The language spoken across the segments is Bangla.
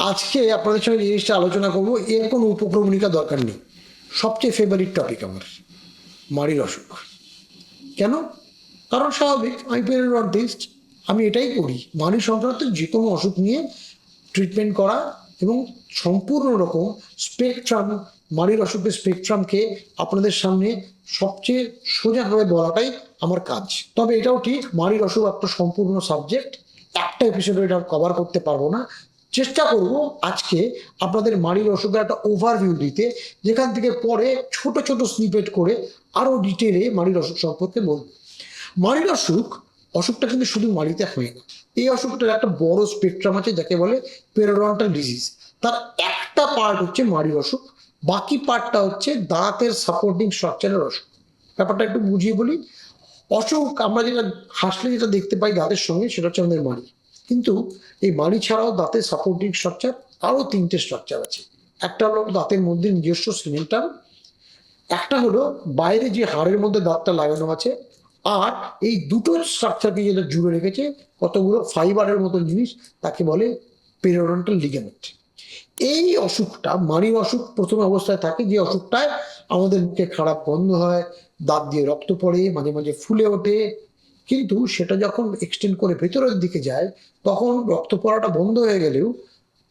আজকে আপনাদের সঙ্গে জিনিসটা আলোচনা করব, এর কোনো উপক্রমণিকা দরকার নেই। সবচেয়ে ফেভারিট টপিক আমার, মাড়ির অসুখ। কেন? কারণ স্বাভাবিক, আমি পেরিওডন্টিস্ট আমি এটাই করি। মাড়ি সংক্রান্ত যে কোনো অসুখ নিয়ে ট্রিটমেন্ট করা এবং সম্পূর্ণ রকম স্পেকট্রাম মাড়ির অসুখের স্পেকট্রামকে আপনাদের সামনে সবচেয়ে সোজাভাবে বলাটাই আমার কাজ। তবে এটাও ঠিক, মাড়ির অসুখ একটা সম্পূর্ণ সাবজেক্ট একটা এপিসোডে এটা কভার করতে পারব না। চেষ্টা করব আজকে আপনাদের মাড়ির অসুখের একটা ওভারভিউ দিতে, যেখান থেকে পরে ছোট ছোট স্নিপেট করে আরও ডিটেলে মাড়ির অসুখ সম্পর্কে বলব। মাড়ির অসুখ অসুখটা কিন্তু শুধু মাড়িতে হয় না। এই অসুখটার একটা বড় স্পেকট্রাম আছে যাকে বলে পেরোডন্টাল ডিজিজ তার একটা পার্ট হচ্ছে মাড়ির অসুখ বাকি পার্টটা হচ্ছে দাঁতের সাপোর্টিং স্ট্রাকচারের অসুখ। ব্যাপারটা একটু বুঝিয়ে বলি। অসুখ, আমরা যেটা হাসলে যেটা দেখতে পাই দাঁতের সঙ্গে, সেটা হচ্ছে আমাদের মাড়ি কিন্তু এই মানি ছাড়াও দাঁতের সাপোর্টিং স্ট্রাকচার আরও তিনটে স্ট্রাকচার আছে। একটা হলো দাঁতের মধ্যে নিজস্ব সিমেন্টাল, একটা হলো বাইরে যে হাড়ের মধ্যে দাঁতটা লাগানো আছে, আর এই দুটো স্ট্রাকচারকে যেটা জুড়ে রেখেছে, কতগুলো ফাইবারের মতো জিনিস তাকে বলে পেরোডন্টাল লিগামেন্ট এই অসুখটা মাড়ির অসুখ প্রথম অবস্থায় থাকে যে অসুখটায় আমাদের মুখে খারাপ গন্ধ হয়, দাঁত দিয়ে রক্ত পড়ে, মাঝে মাঝে ফুলে ওঠে কিন্তু সেটা যখন এক্সটেন্ড করে ভেতরের দিকে যায়, তখন রক্ত পড়াটা বন্ধ হয়ে গেলেও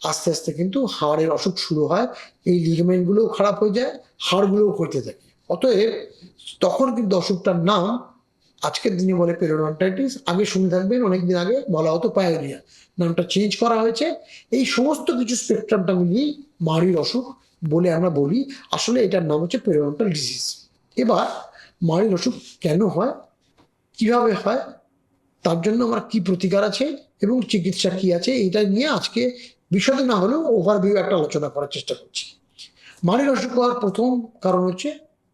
আস্তে আস্তে কিন্তু হাড়ের অসুখ শুরু হয়, এই লিগামেন্টগুলোও খারাপ হয়ে যায়, হাড়গুলোও করতে থাকে। অতএব তখন কিন্তু অসুখটার নাম আজকের দিনে বলে পেরোডন্টাইটিস আগে শুনে থাকবেন, অনেকদিন আগে বলা হতো পায়োনিয়া নামটা চেঞ্জ করা হয়েছে। এই সমস্ত কিছু স্পেকট্রামটা মিলিয়েই মাড়ির অসুখ বলে আমরা বলি। আসলে এটার নাম হচ্ছে পেরোডন্টাল ডিজিজ এবার মাড়ির অসুখ কেন হয়? কীভাবে হয়? তার জন্য আমার কি প্রতিকার আছে এবং চিকিৎসা কি আছে এটা নিয়ে আজকে বিশদে না হলেও ওভারভিউ একটা আলোচনা করার চেষ্টা করছি। মাড়ির অসুখ হওয়ার প্রথম কারণ হচ্ছে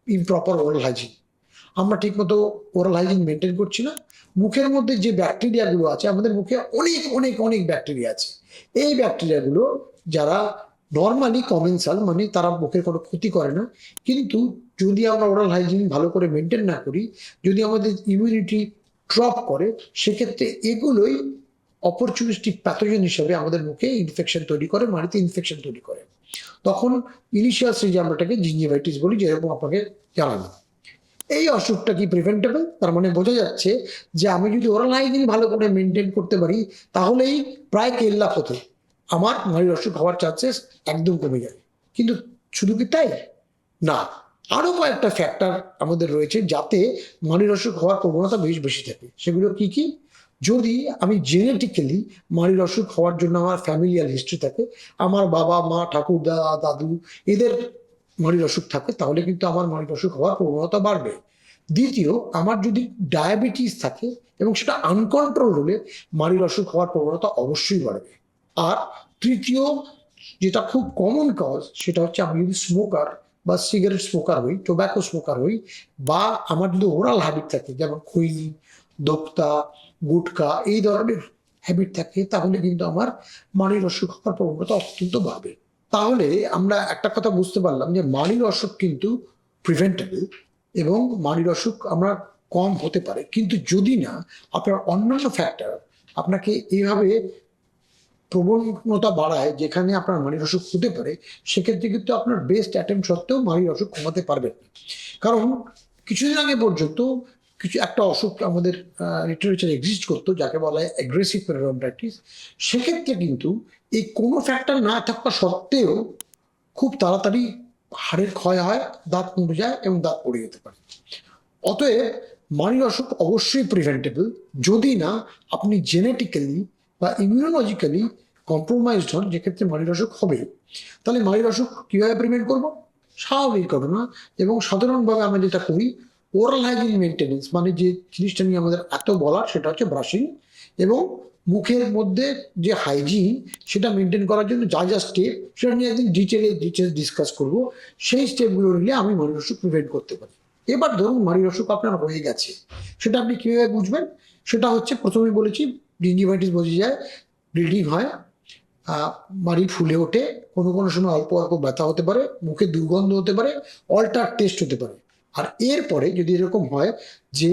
ইমপ্রপার ওরাল হাইজিন আমরা ঠিকমতো ওরাল হাইজিন মেনটেন করছি না। মুখের মধ্যে যে ব্যাকটেরিয়াগুলো আছে, আমাদের মুখে অনেক অনেক অনেক ব্যাকটেরিয়া আছে। এই ব্যাকটেরিয়াগুলো যারা নর্মালি কমেন্সাল মানে তারা মুখের কোনো ক্ষতি করে না। কিন্তু যদি আমরা ওরাল হাইজিন ভালো করে মেনটেন না করি, যদি আমাদের ইমিউনিটি ড্রপ করে, সেক্ষেত্রে এগুলোই অপরচুনিস্টিক প্যাথোজেন হিসেবে আমাদের মুখে ইনফেকশন তৈরি করে মাড়িতে ইনফেকশন তৈরি করে। তখন ইনিশিয়াল স্টেজে আমরা এটাকে জিঞ্জিভাইটিস বলি, যেরকম আপনাকে জানানো এই অসুখটা কি প্রিভেন্টেবল তার মানে বোঝা যাচ্ছে যে আমি যদি ওরাল হাইজিন ভালো করে মেনটেন করতে পারি, তাহলেই প্রায় কেল্লা হতো আমার মাড়ির অসুখ হওয়ার চান্সেস একদম কমে যাবে কিন্তু শুধু কি তাই? না আরও কয়েকটা ফ্যাক্টর আমাদের রয়েছে যাতে মাড়ির অসুখ হওয়ার প্রবণতা বেশ বেশি থাকে। সেগুলো কি কি? যদি আমি জেনেটিক্যালি মাড়ির অসুখ হওয়ার জন্য আমার ফ্যামিলিয়াল হিস্ট্রি থাকে, আমার বাবা, মা ঠাকুরদা দাদু, এদের মাড়ির অসুখ থাকে, তাহলে কিন্তু আমার মাড়ির অসুখ হওয়ার প্রবণতা বাড়বে। দ্বিতীয়, আমার যদি ডায়াবেটিস থাকে এবং সেটা আনকন্ট্রোল হলে মাড়ির অসুখ হওয়ার প্রবণতা অবশ্যই বাড়বে। আর তৃতীয় যেটা খুব কমন কজ সেটা হচ্ছে আমি যদি স্মোকার বা সিগারেট স্মোকার হই টোব্যাকো স্মোকার হই, বা আমার যদি ওরাল হ্যাবিট থাকে, যেমন খৈনি, দোক্তা, গুটকা, এই ধরনের হ্যাবিট থাকে, তাহলে কিন্তু আমার মাড়ির অসুখ হওয়ার প্রবণতা অত্যন্ত বাড়বে। তাহলে আমরা একটা কথা বুঝতে পারলাম যে মাড়ির অসুখ কিন্তু প্রিভেন্টেবল এবং মাড়ির অসুখ আমরা কম হতে পারে। কিন্তু যদি না, আপনার অন্যান্য ফ্যাক্টর আপনাকে এইভাবে প্রবণতা বাড়ায়, যেখানে আপনার মাড়ির অসুখ হতে পারে, সেক্ষেত্রে কিন্তু আপনার বেস্ট অ্যাটেম্প সত্ত্বেও মাড়ির অসুখ কমাতে পারবেন না। কারণ কিছুদিন আগে পর্যন্ত কিছু, একটা অসুখ আমাদের লিটারেচার এক্সিস্ট করতো, যাকে বলা হয় অ্যাগ্রেসিভ পেরোডন্টাইটিস সেক্ষেত্রে কিন্তু এই কোনো ফ্যাক্টর না থাকা সত্ত্বেও খুব তাড়াতাড়ি হাড়ের ক্ষয় হয়, দাঁত মুড়ে যায় এবং দাঁত পড়ে যেতে পারে। অতএব মাড়ির অসুখ অবশ্যই প্রিভেন্টেবল যদি না, আপনি জেনেটিক্যালি বা ইমিউনোলজিক্যালি কম্প্রোমাইজড হন যেক্ষেত্রে মাড়ির অসুখ হবে। তাহলে মাড়ির অসুখ কীভাবে প্রিভেন্ট করব? স্বাভাবিক ঘটনা। এবং সাধারণভাবে আমরা যেটা করি ওরাল হাইজিন মেনটেনেন্স মানে যে জিনিসটা নিয়ে আমাদের এত বলার সেটা হচ্ছে ব্রাশিং এবং মুখের মধ্যে যে হাইজিন সেটা মেনটেন করার জন্য যা যা স্টেপ সেটা নিয়ে একদিন ডিটেলে ডিটেলস ডিসকাস করব। সেই স্টেপগুলো নিলে আমি মাড়ির অসুখ প্রিভেন্ট করতে পারি। এবার ধরুন মাড়ির অসুখ আপনার হয়ে গেছে। সেটা আপনি কীভাবে বুঝবেন? সেটা হচ্ছে প্রথমেই বলেছি জিঞ্জিভাইটিস বোঝা যায় ব্লিডিং হয় মাড়ি ফুলে ওঠে, কোনো কোনো সময় অল্প অল্প ব্যথা হতে পারে, মুখে দুর্গন্ধ হতে পারে অল্টার টেস্ট হতে পারে। আর এরপরে যদি এরকম হয় যে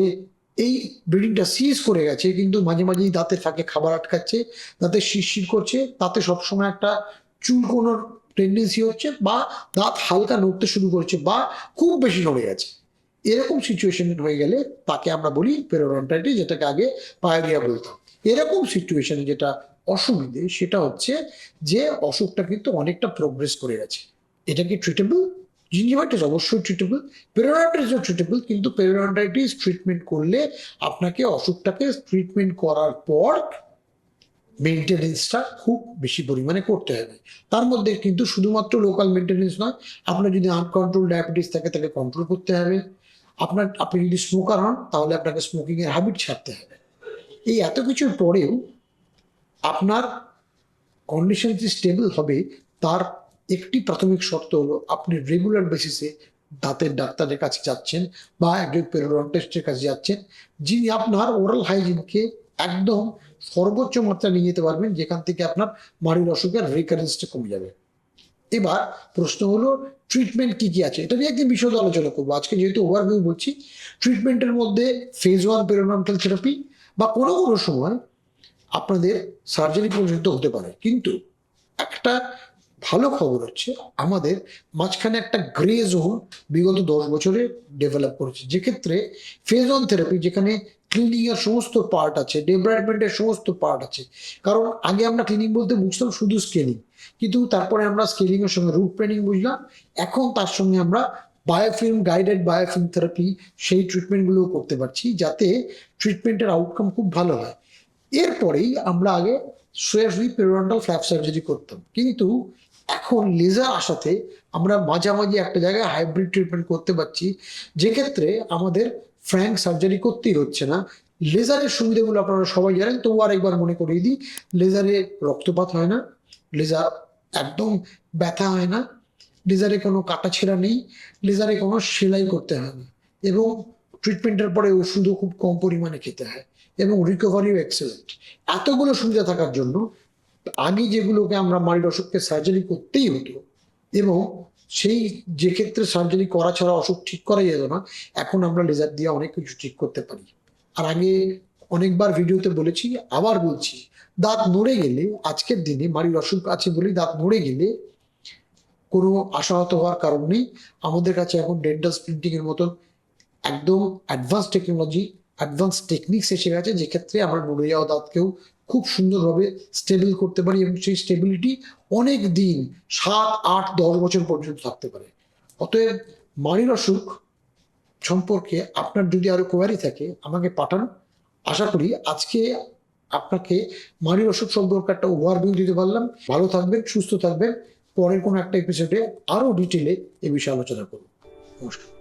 এই ব্লিডিংটা সিজ করে গেছে, কিন্তু মাঝে মাঝেই দাঁতের ফাঁকে খাবার আটকাচ্ছে, দাঁতে শিরশির করছে, তাতে সবসময় একটা চুলকোনোর টেন্ডেন্সি হচ্ছে বা দাঁত হালকা নড়তে শুরু করছে বা খুব বেশি নড়ে গেছে। এরকম সিচুয়েশন হয়ে গেলে তাকে আমরা বলি পেরোরন্টাইটিস যেটাকে আগে পায়োরিয়া বলতাম। এরকম সিচুয়েশনে যেটা অসুবিধে, সেটা হচ্ছে যে অসুখটা কিন্তু অনেকটা প্রোগ্রেস করে গেছে। এটা কি ট্রিটেবল জিঞ্জিভাইটিস অবশ্যই ট্রিটেবল পেরোরন্টাইটিসও ট্রিটেবল কিন্তু পেরোরন্টাইটিস ট্রিটমেন্ট করলে আপনাকে অসুখটাকে ট্রিটমেন্ট করার পর মেনটেনেন্সটা খুব বেশি পরিমাণে করতে হবে। তার মধ্যে কিন্তু শুধুমাত্র লোকাল মেনটেনেন্স নয়, আপনার যদি আনকন্ট্রোল ডায়াবেটিস থাকে তাকে কন্ট্রোল করতে হবে। আপনার, আপনি যদি স্মোকার হন, তাহলে আপনাকে স্মোকিংয়ের হ্যাবিট ছাড়তে হবে। এই এত কিছুর পরেও আপনার কন্ডিশন যে স্টেবল হবে, তার একটি প্রাথমিক শর্ত হলো আপনি রেগুলার বেসিসে দাঁতের ডাক্তারের কাছে যাচ্ছেন বা একজন পেরোডন্টিস্টের কাছে যাচ্ছেন, যিনি আপনার ওরাল হাইজিনকে একদম সর্বোচ্চ মাত্রা নিয়ে যেতে পারবেন, যেখান থেকে আপনার মাড়ির অসুখের রিকারেন্সটা কমে যাবে। এবার প্রশ্ন হলো ট্রিটমেন্ট কি কি আছে? এটা নিয়ে একদিন বিশদ আলোচনা করব। আজকে যেহেতু ওভারভিউ বলছি ট্রিটমেন্টের মধ্যে ফেজ ওয়ান পেরোনন্টাল থেরাপি বা কোনো কোনো সময় আপনাদের সার্জারি পর্যন্ত হতে পারে। কিন্তু একটা ভালো খবর হচ্ছে, আমাদের মাঝখানে একটা গ্রে জোন বিগত দশ বছরে ডেভেলপ করেছে। যেক্ষেত্রে ফেজ অন থেরাপি যেখানে ক্লিনিং এর সমস্ত পার্ট আছে ডেভেলপমেন্টের সমস্ত পার্ট আছে। কারণ আগে আমরা ক্লিনিং বলতে বুঝতাম শুধু স্কেলিং কিন্তু তারপরে আমরা স্কেলিং এর সঙ্গে রুট প্ল্যানিং বুঝলাম। এখন তার সঙ্গে আমরা বায়োফিল্ম গাইডেড বায়োফিল্ম থেরাপি সেই ট্রিটমেন্টগুলোও করতে পারছি যাতে ট্রিটমেন্টের আউটকাম খুব ভালো হয়। এরপরেই আমরা আগে সোয়াফি পেরোডাল ফ্ল্যাপ সার্জারি করতাম। কিন্তু এখন লেজার আসাতে আমরা মাঝামাঝি একটা জায়গায় হাইব্রিড ট্রিটমেন্ট করতে পারছি। যেক্ষেত্রে আমাদের ফ্র্যাঙ্ক সার্জারি করতেই হচ্ছে না। লেজারের সুবিধাগুলো আপনারা সবাই জানেন তবু আর একবার মনে করিয়ে দিই লেজারে রক্তপাত হয় না লেজার একদম ব্যথা হয় না। লেজারে কোনো কাটা কাটাছেঁড়া নেই লেজারে কোনো সেলাই করতে হয় না। এবং ট্রিটমেন্টের পরে ওষুধও খুব কম পরিমাণে খেতে হয় এবং রিকভারিও এক্সেলেন্ট এতগুলো সুবিধা থাকার জন্য আগে যেগুলোকে আমরা মাড়ির অসুখকে সার্জারি করতেই হতো এবং সেই যে ক্ষেত্রে সার্জারি করা ছাড়া অসুখ ঠিক করা যেত না, এখন আমরা লেজার দিয়ে অনেক কিছু ঠিক করতে পারি। আর আগে অনেকবার ভিডিওতে বলেছি, আবার বলছি, দাঁত নড়ে গেলে, আজকের দিনে মাড়ির অসুখ আছে বলেই দাঁত নড়ে গেলে কোনো আশাহত হওয়ার কারণ নেই। আমাদের কাছে এখন ডেন্টাল স্প্লিন্টিং এর মতন একদম অ্যাডভান্স টেকনোলজি অ্যাডভান্স টেকনিক্স এসে গেছে যেক্ষেত্রে আমরা নড়ে যাওয়া দাঁতকেও খুব সুন্দরভাবে স্টেবল করতে পারি এবং সেই স্টেবিলিটি অনেক দিন, সাত, আট, দশ বছর পর্যন্ত থাকতে পারে। অতএব মাড়ির অসুখ সম্পর্কে আপনার যদি আরও কোয়ারি থাকে, আমাকে পাঠান। আশা করি আজকে আপনাকে মাড়ির অসুখ সম্পর্কে একটা ওভারভিউ দিতে পারলাম। ভালো থাকবেন, সুস্থ থাকবেন। পরের কোনো একটা এপিসোডে আরও ডিটেলে এ বিষয়ে আলোচনা করব। নমস্কার।